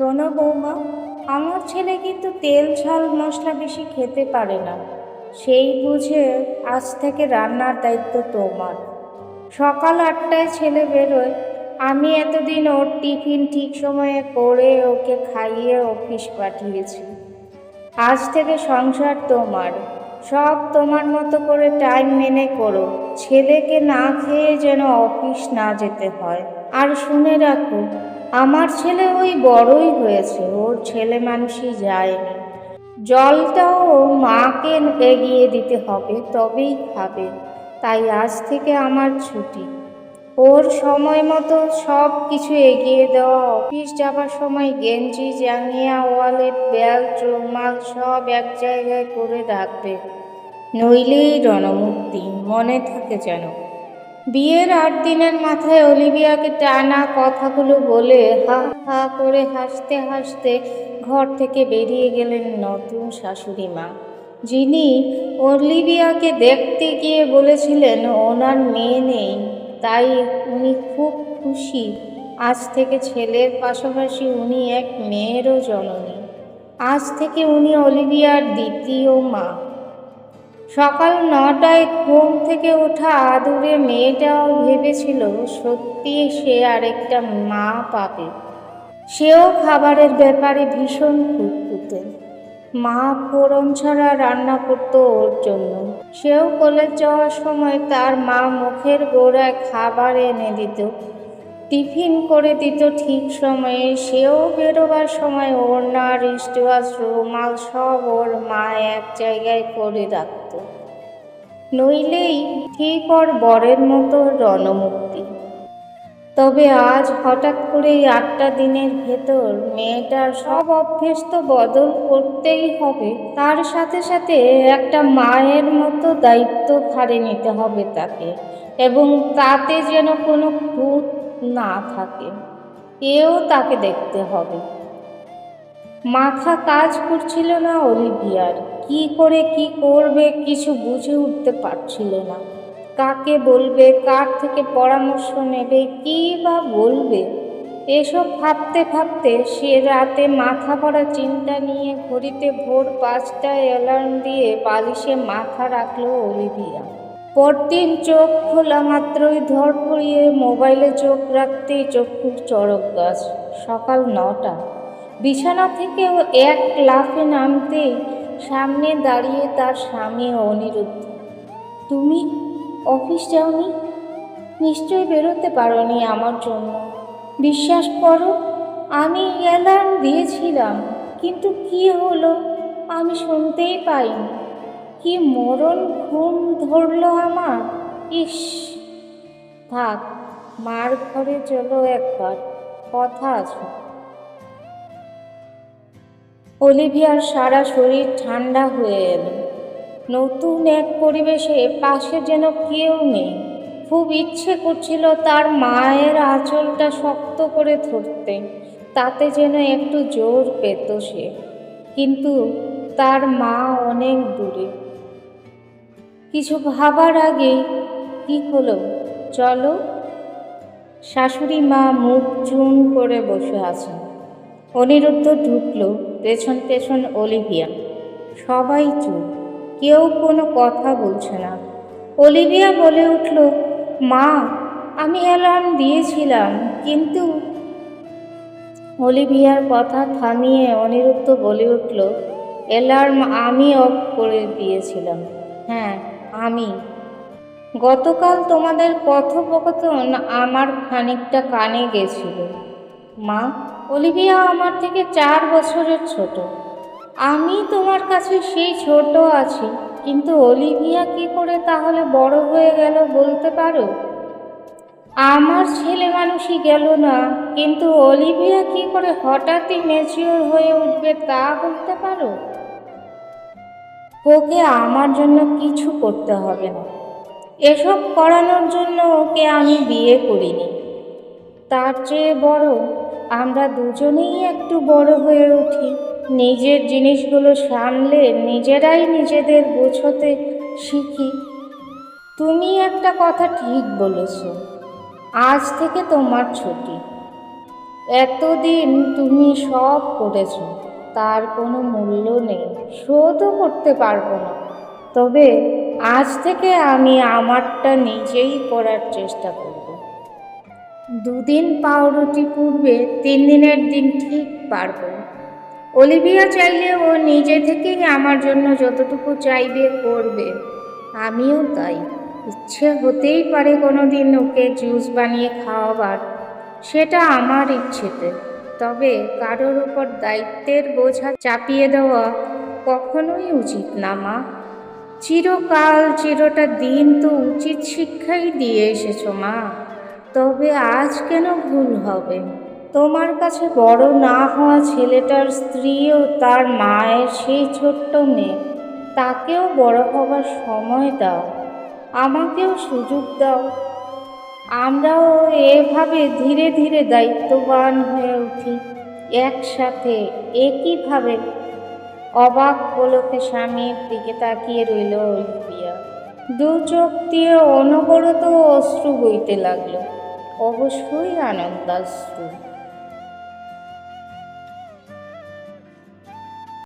শোনো বৌমা, আমার ছেলে কিন্তু তেল, ঝাল, মশলা বেশি খেতে পারে না। সেই বুঝে আজ থেকে রান্নার দায়িত্ব তোমার। সকাল আটটায় ছেলে বেরোয়, আমি এতদিন ওর টিফিন ঠিক সময়ে করে ওকে খাইয়ে অফিস পাঠিয়েছি। আজ থেকে সংসার তোমার। সব তোমার মতো করে টাইম মেনে করো। ছেলেকে না খেয়ে যেন অফিস না যেতে হয়। আর শুনে রাখো আমার ছেলে ওই বড়ই হয়েছে, ওর ছেলে মানুষই যায়নি। জলটাও মাকে এগিয়ে দিতে হবে, তবেই খাবে। তাই আজ থেকে আমার ছুটি। ওর সময় মতো সব কিছু এগিয়ে দেওয়া, অফিস যাবার সময় গেঞ্জি, জাঙ্গিয়া, ওয়ালেট, ব্যাগ রুমাল সব এক জায়গায় করে রাখবে। নইলেই রণমূর্তি মনে থাকে যেন। বিয়ের আট দিনের মাথায় অলিভিয়াকে টানা কথাগুলো বলে হা হা করে হাসতে হাসতে ঘর থেকে বেরিয়ে গেলেন নতুন শাশুড়ি মা। যিনি অলিভিয়াকে দেখতে গিয়ে বলেছিলেন, ওনার মেয়ে নেই। তাই উনি খুব খুশি। আজ থেকে ছেলের পাশাপাশি উনি এক মেয়েরও জননী। আজ থেকে উনি অলিভিয়ার দ্বিতীয় মা। সকাল নটায় ঘুম থেকে ওঠা আদুরে মেয়েটাও ভেবেছিল সত্যি সে আরেকটা মা পাবে। সেও খাবারের ব্যাপারে ভীষণ খুঁতখুঁতে মা ফোড়ন ছাড়া রান্না করতো ওর জন্য। সেও কলেজ যাওয়ার সময় তার মা মুখের গোড়ায় খাবার এনে দিত। টিফিন করে দিত ঠিক সময়ে, সেও বেরোবার সময় ওড়না রিস্টওয়াচ রুমাল সব ওর মা এক জায়গায় করে রাখত। নইলেই ঠিক ওর বরের মতো রণমুক্তি। তবে আজ হঠাৎ করে আটটা দিনের ভেতর মেয়েটার সব অভ্যেস তো বদল করতেই হবে। তার সাথে সাথে একটা মায়ের মতো দায়িত্ব ঘাড়ে নিতে হবে তাকে। এবং তাতে যেন কোনো ভূত না থাকে, এও তাকে দেখতে হবে। মাথা কাজ করছিল না অলিভিয়ার, কি করে কি করবে কিছু বুঝে উঠতে পারছিল না। কাকে বলবে, কার থেকে পরামর্শ নেবে, কি বা বলবে? এসব ভাবতে ভাবতে সে রাতে মাথা ভরা চিন্তা নিয়ে ঘড়িতে ভোর পাঁচটায় অ্যালার্ম দিয়ে বালিশে মাথা রাখল অলিভিয়া। পরদিন চোখ খোলা মাত্রই ধর পড়িয়ে মোবাইলে চোখ রাখতেই চক্ষুর চড়ক গাছ। সকাল নটা। বিছানা থেকেও এক লাফে নামতেই সামনে দাঁড়িয়ে তার স্বামী অনিরুদ্ধ। তুমি অফিস যাওনি? নিশ্চয়ই বেরোতে পারোনি আমার জন্য। বিশ্বাস করো, আমি অ্যালার্ম দিয়েছিলাম, কিন্তু কি হলো আমি শুনতেই পাইনি। কি মরণ ঘুম ধরল আমার? ইস, থাক, মার ঘরে চলো একবার, কথা আছে। অলিভিয়ার সারা শরীর ঠান্ডা হয়ে এলো। নতুন এক পরিবেশে পাশে যেন কেউ নেই। খুব ইচ্ছে করছিল তার মায়ের আঁচলটা শক্ত করে ধরতে, তাতে যেন একটু জোর পেত সে। কিন্তু তার মা অনেক দূরে। কিছু ভাবার আগেই কি হলো চলো। শাশুড়ি মা মুখ চুন করে বসে আছেন। অনিরুদ্ধ ঢুকলো পেছন পেছন অলিভিয়া। সবাই চুপ। কেউ কোনো কথা বলছে না। অলিভিয়া বলে উঠল, মা, আমি অ্যালার্ম দিয়েছিলাম, কিন্তু অলিভিয়ার কথা থামিয়ে অনিরুদ্ধ বলে উঠল, অ্যালার্ম আমি অফ করে দিয়েছিলাম। হ্যাঁ আমি গতকাল তোমাদের কথোপকথন আমার খানিকটা কানে গেছিল। মা, অলিভিয়া আমার থেকে চার বছরের ছোট। আমি তোমার কাছে সেই ছোট আছি, কিন্তু অলিভিয়া কি করে তাহলে বড় হয়ে গেল বলতে পারো? আমার ছেলে মানুষই গেল না, কিন্তু অলিভিয়া কি করে হঠাৎই ম্যাচিওর হয়ে উঠবে তা বলতে পারো? ওকে আমার জন্য কিছু করতে হবে না। এসব করানোর জন্য ওকে আমি বিয়ে করিনি। তার চেয়ে বড় আমরা দুজনেই একটু বড় হয়ে উঠি। নিজের জিনিসগুলো সামলে নিজেরাই নিজেদের বোঝতে শিখি। তুমি একটা কথা ঠিক বলেছ, আজ থেকে তোমার ছুটি। এতদিন তুমি সব করেছ। তার কোনো মূল্য নেই। শোধও করতে পারব না। তবে আজ থেকে আমি আমারটা নিজেই করার চেষ্টা করব। দুদিন পাউরুটি পূর্বে তিন দিনের দিন ঠিক পারব। অলিভিয়া চাইলে ও নিজে থেকেই আমার জন্য যতটুকু চাইবে করবে। আমিও তাই। ইচ্ছে হতেই পারে কোনো দিন ওকে জুস বানিয়ে খাওয়াবার। সেটা আমার ইচ্ছেতে। তবে কারোর উপর দায়িত্বের বোঝা চাপিয়ে দেওয়া কখনোই উচিত না, মা। চিরকাল চিরটা দিন তো উচিত শিক্ষাই দিয়ে এসেছ, মা। তবে আজ কেন ভুল হবে? তোমার কাছে বড় না হওয়া ছেলেটার স্ত্রীও তার মায়ের সেই ছোট্ট মেয়ে, তাকেও বড় হবার সময় দাও। আমাকেও সুযোগ দাও। আমরাও এভাবে ধীরে ধীরে দায়িত্ববান হয়ে উঠি। একসাথে একইভাবে অবাক পলকে স্বামীর দিকে তাকিয়ে রইল অলিম্পিয়া দু চোখ দিয়ে অনবরত অশ্রু বইতে লাগল। অবশ্যই আনন্দাশ্রু।